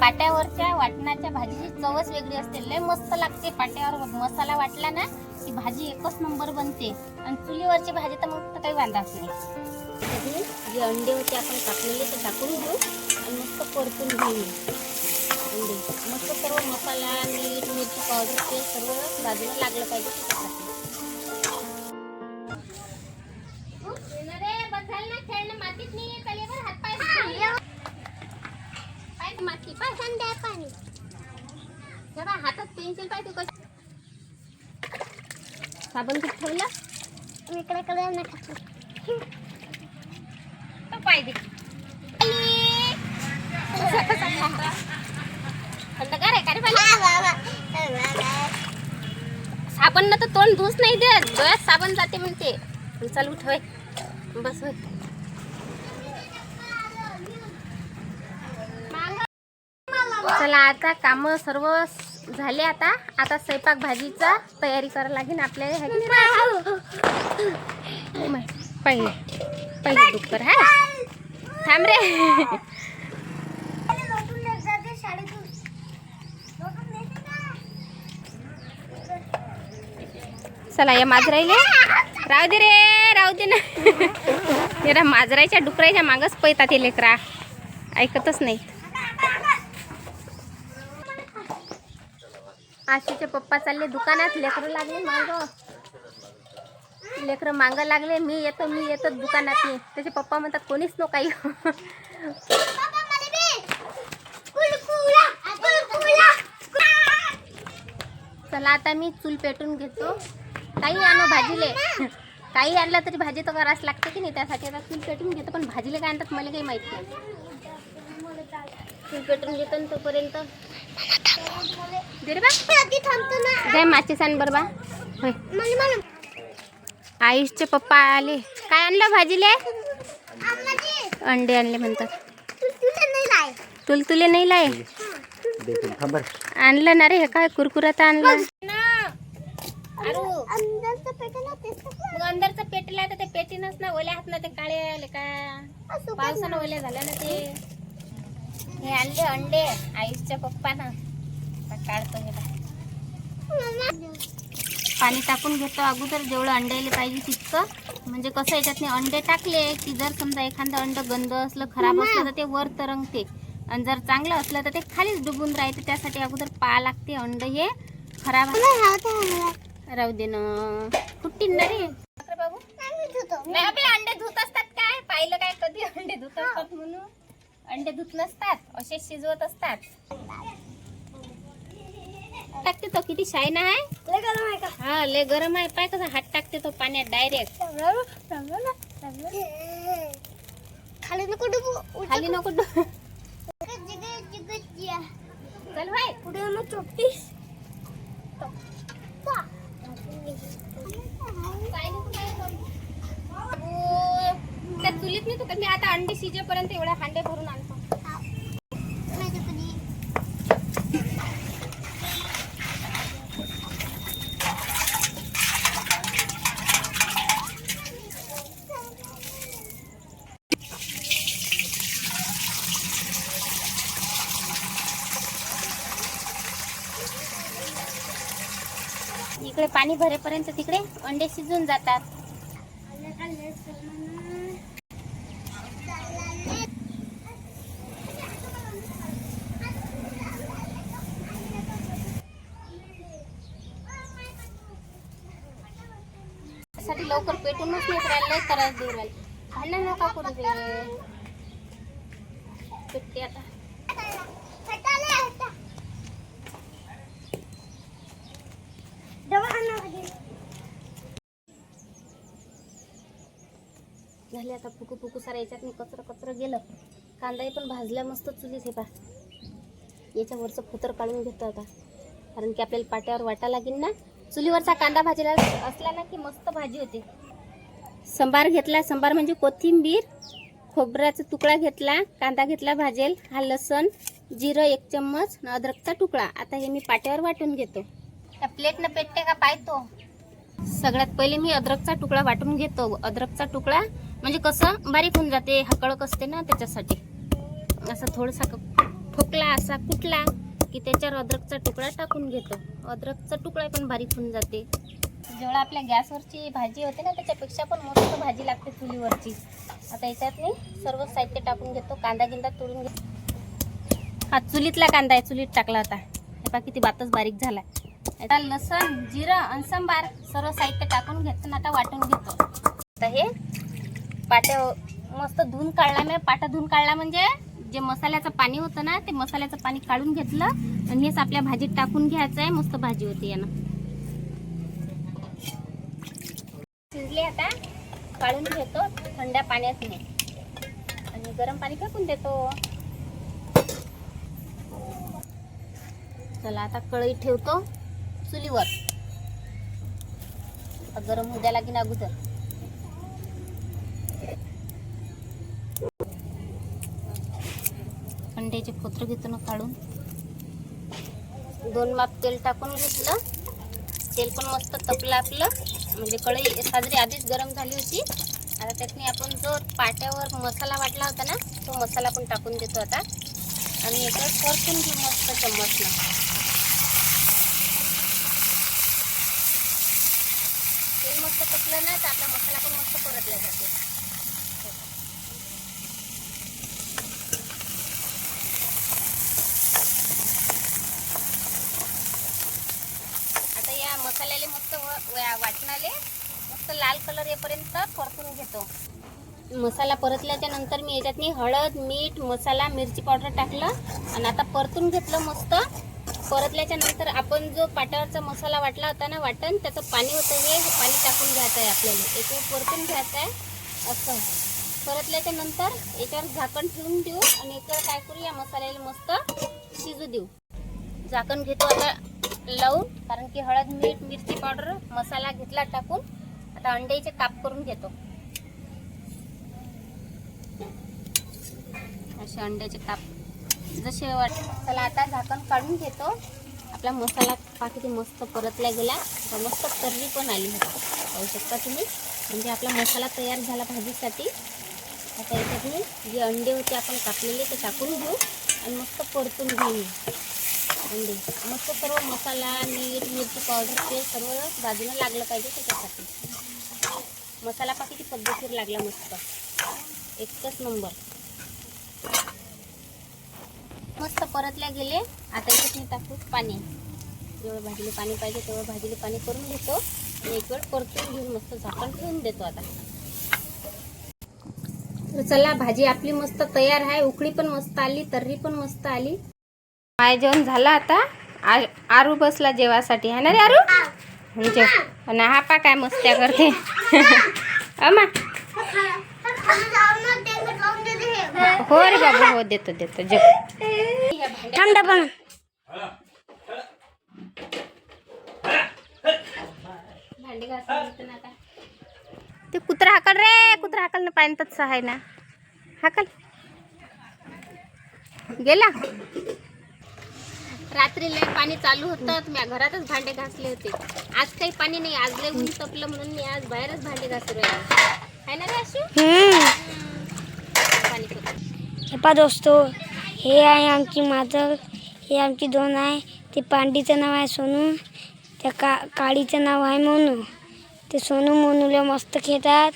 पाट्यावरच्या वाटणाच्या भाजीची चवच वेगळी असते. लय मस्त लागते पाट्यावर मसाला वाटला ना की भाजी एकच नंबर बनते. आणि चुलीवरची भाजी तर मग तर काही वांधाच नाही. जे अंडे होते आपण कापलेले ते टाकून घेऊ आणि मस्त परतून घेऊ. अंडे. मस्त सर्व मसाला मीठ मिरची पावडर ते सर्व बाजूला लागलं पाहिजे. पेन्सिल कसं साबण कुठं ठेवला? इकडे कडे नका तो पाय दे. थंडगार आहे का रे पाणी साबण ना तर तोंड धुस नाही देत. डोळ्यात साबण जाते म्हणते. चल उठ होय. बस होय. चला आता काम सर्व झाले आता. आता स्वयंपाक भाजीचा तयारी करायला लागेल आपल्याला. है हो पहिले. पहिले डुक्कर हा. थांब रे. चला या माजरायले. राहू दे रे राहू दे ना. माजरायच्या डुकरायच्या डुकराच्या मागच पैतात ते लेकरा. ऐकतच नाही आशीचे पप्पा चालले दुकानात लेकरं लागले मांग. लेकरं मांग लागले मी येतो मी येतो दुकानात. मी त्याचे पप्पा म्हणतात कोणीच नो काही चला आता मी चूल पेटून घेतो. काही आणू भाजीले. काही आणलं तरी भाजी तर करावंच लागते की नाही? त्यासाठी आता चूल पेटून घेतो पण भाजीले काय आणतात मला काही माहीत नाही. चूल पेटून घेतो तोपर्यंत. जय माचीस आण बरं बा. होय. आयुषचे पप्पा आले. काय आणलं भाजीले? अंडे आणले म्हणतात. तुल तुले नाही लाय. आणलं ना रे हे काय कुरकुरात आणलं? अंदरचं पेटला तर ते पेटीनच ना ओल्या हात ना ते काळे आले का? पावसानं ओल्या झाल्या ना ते. हे आणले अंडे. आयुषच्या पप्पानं. काढतो बघ. पाणी टाकून घेतो. अगोदर जेवढं अंड्याला पाहिजे तितकं. म्हणजे कसं याच्यात अंडे टाकले की जर समजा एखादं अंड गंद असलं खराब असलं तर ते वर तरंगते. आणि जर चांगलं असलं तर ते खालीच डुबून राहते. त्यासाठी अगोदर पा लागते अंड हे. खराब राहू दे ना. फुट्टीन ना. रे. बाबू अंडे धुत असतात काय? पाहिलं काय कधी अंडे धुत असतात म्हणून? अंडे धुत नसतात असे शिजवत असतात. टाकते तो किती शाईन आहे? हा लय गरम आहे. पाय कसा हात टाकते तो पाण्यात डायरेक्ट खाली नको डुबू खाली नको डु- चल भाई पुढे चोपतीस. त्या तू मी आता अंडे शिजेपर्यंत एवढ्या हांडे भरून आणतो. इकडे पाणी भरेपर्यंत तिकडे अंडे शिजून जातात. लवकर पेटूनच नाही राहिलं त्रास देऊ राहिले भांडण नका करू दे पेटते आता. झाले आता फुकू फुकू सारा याच्यात मी कचरं कचरं गेलं. कांदाही पण भाजला मस्त चुलीत हे पा याच्यावरचं फुतर काढून घेतो आता. कारण की आपल्याला पाट्यावर वाटा लागेल ना. चुलीवरचा कांदा भाजीला असला ना की मस्त भाजी होते. संबार घेतला संबार म्हणजे कोथिंबीर खोबऱ्याचा तुकडा घेतला कांदा घेतला भाजेल हा लसण जिरं एक चम्मच अद्रकचा तुकडा. आता हे मी पाट्यावर वाटून घेतो. त्या प्लेटनं पेटते का पाहतो. सगळ्यात पहिले मी अद्रकचा तुकडा वाटून घेतो. अद्रकचा तुकडा म्हणजे कसं? बारीक होऊन जाते हा कडक असते ना त्याच्यासाठी. असं थोडंसं क- खोकला असा कुटला की त्याच्यावर अद्रकचा तुकडा टाकून घेतो. अद्रकचा तुकडा पण बारीक होऊन जाते. जेवढा आपल्या गॅसवरची भाजी होते ना त्याच्यापेक्षा पण मस्त भाजी लागते चुलीवरची. आता याच्यात मी सर्व साहित्य टाकून घेतो कांदा गिंदा तोडून घेतो. हा चुलीतला कांदा आहे चुलीत टाकला होता. हे पा किती बातच बारीक झाला आता लसण जिरं आणि सांबार सर्व साहित्य टाकून घेतो ना आता वाटून घेतो. आता हे पाट्या मस्त धुवून काढला मी. पाटा धुवून काढला म्हणजे जे मसाल्याचं पाणी होतं ना ते मसाल्याचं पाणी काढून घेतलं आणि हेच आपल्या भाजीत टाकून घ्यायचं आहे मस्त भाजी होती यानं. शिजले आता. काढून घेतो थंड्या पाण्यात नाही. आणि गरम पाणी फेकून देतो. चला आता कढई ठेवतो चुलीवर. गरम होऊ द्या लागेल अगोदर. याचे खोत्र घेतो ना काढून दोन माप तेल टाकून घेतलं. तेल पण मस्त तपलं आपलं. म्हणजे कढई साजरी आधीच गरम झाली होती. आता त्यातनी आपण जो पाट्यावर मसाला वाटला होता ना तो मसाला पण टाकून देतो आता. आणि याच्यावर परतून घेऊ मस्त चम्मचनं. तेल मस्त तपलं ना तर आपला मसाला पण मस्त परतला जाते आता या मसाल्याले मस्त वाटणाले मस्त लाल कलर येपर्यंत परतून घेतो. मसाला परतल्याच्या नंतर मी याच्यातनी हळद मीठ मसाला मिरची पावडर टाकलं आणि आता परतून घेतलं मस्त. परतल्याच्या नंतर आपण जो पाट्यावरचा मसाला वाटला होता ना वाटण त्याचं पाणी होतं हे हे पाणी टाकून घ्यायचं आहे आपल्याला. एक परतून घ्यायचं आहे असं. परतल्याच्या नंतर याच्यावर झाकण ठेवून देऊ आणि याच्यावर काय करू या मसाल्याला मस्त शिजू देऊ. झाकण घेतो आता. लावून कारण की हळद मीठ मिरची पावडर मसाला घेतला टाकून आता अंड्याचे काप करून घेतो. असे अंड्याचे काप. जसे वाट चला आता झाकण काढून घेतो. आपला मसाला पाकिटी मस्त परतला गेला. मस्त तर्री पण आली पाहू शकता तुम्ही. म्हणजे आपला मसाला तयार झाला भाजीसाठी. आता याच्यात मी जे अंडे होते आपण कापलेले ते टाकून घेऊ. आणि मस्त परतून घेऊ अंडे. मस्त सर्व मसाला मीठ मिरची पावडर ते सर्व बाजूला लागलं पाहिजे त्याच्यासाठी. मसाला पा किती पद्धतीवर लागला मस्त. एकच नंबर. मस्त परतल्या गेले. आता याच्यात मी टाकू पाणी. जेवढं भाजीले पाणी पाहिजे तेवढं भाजीले पाणी करून घेतो. आणि एक वेळ परतून घेऊन मस्त झाकण ठेवून देतो आता. तर चला भाजी आपली मस्त तयार आहे. उकळी पण मस्त आली तर्री पण मस्त आली. माय जेवण झालं आता. आ- आरू बसला जेवासाठी. आहे ना रे आरू? जेव आणि हा पा काय मस्त्या करते. अमा हो रे बाबा हो देतो देतो जेव. थांब पण. ते कुत्रा हाकल रे कुत्रा हाकल ना पाण्यातच आहे ना. हाकल. गेला? रात्री लय पाणी चालू होतं. मी घरातच भांडे घासले होते. आज काही पाणी नाही. आज लय ऊन तपलं म्हणून मी आज बाहेरच भांडे घासू राहिले आहे ना पाणी हे पा दोस्तो हे आहे आमची माजर हे आमची दोन आहे. ते पांडीचं नाव आहे सोनू त्या का काळीचं नाव आहे मोनू. ते सोनू मोनूला मस्त खेळतात.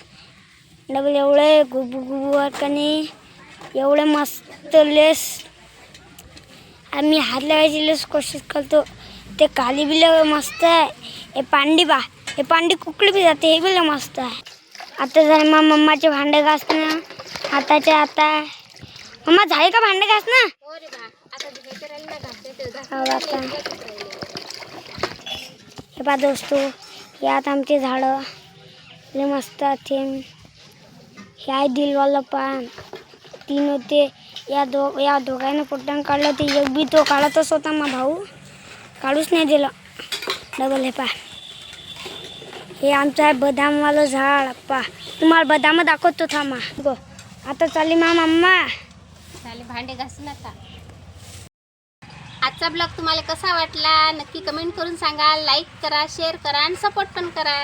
डबल एवढे गुबू गुबू वाटकाने एवढे मस्त लेस आम्ही हात लावायची लेस कोशिश करतो. ते काली बिल मस्त आहे. हे पांडी बा हे पांडी कुकडी बी जाते हे बिल मस्त आहे. आता झालं मग मम्माचे भांडे घासणं हाताचे आता. मम्मा झाले का भांडे घासणं? हो आता हे आता. पा दोस्तो यात आमचे झाडं. लय मस्त आहे हे आहे दिलवालं पान. तीन होते. या दो या दोघांना पोटान काढलं ते एक बी तो काढतच होता मा भाऊ. काढूच नाही दिलं. डबल हे पा हे आमचं आहे बदामवालं झाड. पा तुम्हाला बदाम दाखवतो थांबा. गो. आता चालली मा मम्मा. चालेल भांडे घासू नका आजचा ब्लॉग तुम्हाला कसा वाटला? नक्की कमेंट करून सांगा. लाईक करा शेअर करा आणि सपोर्ट पण करा.